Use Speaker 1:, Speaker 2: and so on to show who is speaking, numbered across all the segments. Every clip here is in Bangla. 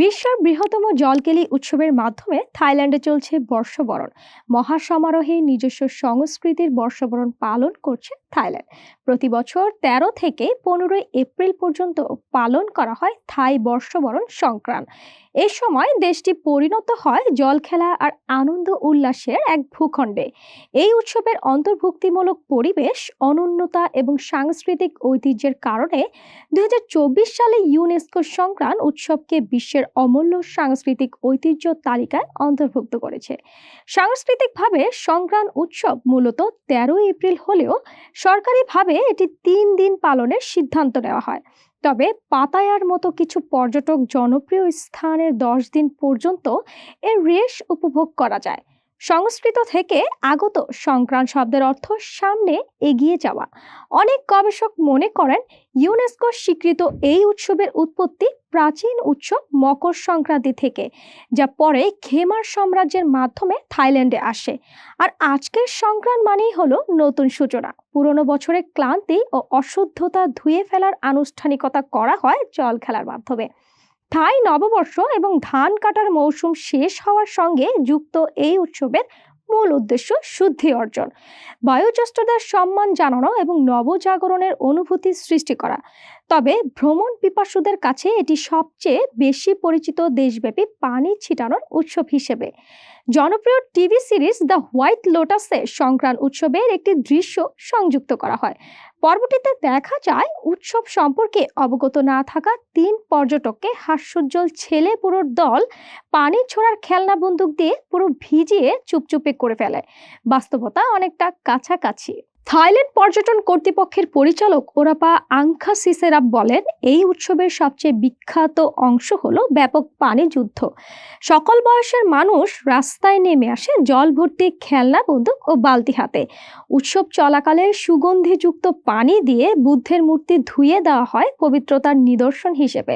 Speaker 1: বিশ্বের বৃহত্তম জলকেলি উৎসবের মাধ্যমে থাইল্যান্ডে চলছে বর্ষবরণ। মহাসমারোহে নিজস্ব সংস্কৃতির বর্ষবরণ পালন করছে থাইল্যান্ড। প্রতি বছর তেরো থেকে পনেরোই এপ্রিল পর্যন্ত পালন করা হয় থাই বর্ষবরণ সংক্রান্ত এ সময় দেশটি পরিণত হয় জল খেলা আর আনন্দ উল্লাসের এক ভূখণ্ডে। এই উৎসবের অন্তর্ভুক্তিমূলক পরিবেশ অনন্যতা এবং সাংস্কৃতিক ঐতিহ্যের কারণে দুই হাজার চব্বিশ সালে ইউনেস্কো সংক্রান্ত উৎসবকে বিশ্বের অমূল্য সাংস্কৃতিক ঐতিহ্য তালিকায় অন্তর্ভুক্ত করেছে। সাংস্কৃতিকভাবে সংক্রান্ত উৎসব মূলত তেরোই এপ্রিল হলেও সরকারিভাবে এটি তিন দিন পালনের সিদ্ধান্ত নেওয়া হয়। তবে পাতায়ার মতো কিছু পর্যটক জনপ্রিয় স্থানের দশ দিন পর্যন্ত এর রেশ উপভোগ করা যায়। সংস্কৃত থেকে আগত সংক্রান্ত শব্দের অর্থ সামনে এগিয়ে যাওয়া। অনেক গবেষক মনে করেন ইউনেস্কো স্বীকৃত এই উৎসবের উৎপত্তি প্রাচীন উৎসব মকর সংক্রান্তি থেকে, যা পরে খেমার সাম্রাজ্যের মাধ্যমে থাইল্যান্ডে আসে। আর আজকের সংক্রান্ত মানেই হলো নতুন সূচনা। পুরনো বছরের ক্লান্তি ও অশুদ্ধতা ধুয়ে ফেলার আনুষ্ঠানিকতা করা হয় জল খেলার মাধ্যমে। থাই নববর্ষ এবং ধান কাটার মৌসুম শেষ হওয়ার সঙ্গে যুক্ত এই উৎসবের মূল উদ্দেশ্য শুদ্ধি অর্জন। বায়ুজ্যেষ্ঠদের সম্মান জানানো এবং নবজাগরণের অনুভূতি সৃষ্টি করা। তবে ভ্রমণ পিপাসুদের কাছে এটি সবচেয়ে বেশি পরিচিত দেশব্যাপী পানি ছিটানোর উৎসব হিসেবে। জনপ্রিয় টিভি সিরিজ দ্য হোয়াইট লোটাসে সংক্রান্ত উৎসবের একটি দৃশ্য সংযুক্ত করা হয়। পর্বটিতে দেখা যায়, উৎসব সম্পর্কে অবগত না থাকা তিন পর্যটককে হাস্যোজ্জ্বল ছেলে পুরোর দল পানি ছোড়ার খেলনা বন্দুক দিয়ে পুরো ভিজিয়ে চুপচুপে করে ফেলে। বাস্তবতা অনেকটা কাছাকাছি। থাইল্যান্ড পর্যটন কর্তৃপক্ষের পরিচালক ওরাপা আংখা সিসেরাপ বলেন, এই উৎসবের সবচেয়ে বিখ্যাত অংশ হল ব্যাপক পানি যুদ্ধ। সকল বয়সের মানুষ রাস্তায় নেমে আসে জল ভর্তি খেলনা বন্দুক ও বালতি হাতে। উৎসব চলাকালে সুগন্ধিযুক্ত পানি দিয়ে বুদ্ধের মূর্তি ধুয়ে দেওয়া হয় পবিত্রতার নিদর্শন হিসেবে।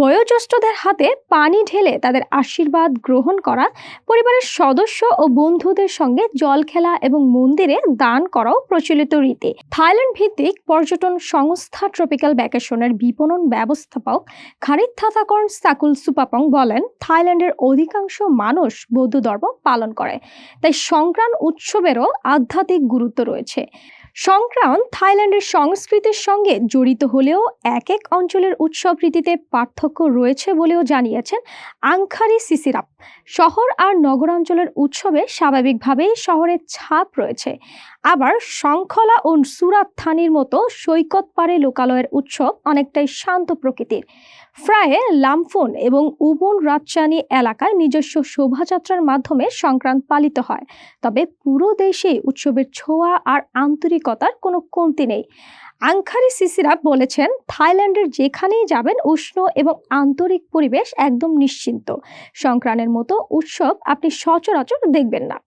Speaker 1: বয়োজ্যেষ্ঠদের হাতে পানি ঢেলে তাদের আশীর্বাদ গ্রহণ করা, পরিবারের সদস্য ও বন্ধুদের সঙ্গে জল খেলা এবং মন্দিরে দান করাও প্রচলিত রীতি। থাইল্যান্ড ভিত্তিক পর্যটন সংস্থা ট্রপিক্যাল ভ্যাকেশনের বিপণন ব্যবস্থাপক খারিদ থাতাকর্ন সাকুল সুপাপং বলেন, থাইল্যান্ডের অধিকাংশ মানুষ বৌদ্ধ ধর্ম পালন করে, তাই সংক্রান্ত উৎসবেরও আধ্যাত্মিক গুরুত্ব রয়েছে। সংক্রান্ত থাইল্যান্ডের সংস্কৃতির সঙ্গে জড়িত হলেও এক এক অঞ্চলের উৎসব রীতিতে পার্থক্য রয়েছে বলেও জানিয়েছেন আংখারি সিসিরাপ। শহর আর নগরাঞ্চলের উৎসবে স্বাভাবিকভাবেই শহরের ছাপ রয়েছে। আবার শঙ্খলা ও সুরাত থানির মতো সৈকত পারে লোকালয়ের উৎসব অনেকটাই শান্ত প্রকৃতির। প্রায় লামফোন এবং উবন রাতচানি এলাকায় নিজস্ব শোভাযাত্রার মাধ্যমে সংক্রান্ত পালিত হয়। তবে পুরো দেশে উৎসবের ছোঁয়া আর আন্তরিকতার কোনো কমতি নেই। আংখারি সিসিরা বলেছেন, থাইল্যান্ডের যেখানেই যাবেন উষ্ণ এবং আন্তরিক পরিবেশ একদম নিশ্চিন্ত। সংক্রান্তের মতো উৎসব আপনি সচরাচর দেখবেন না।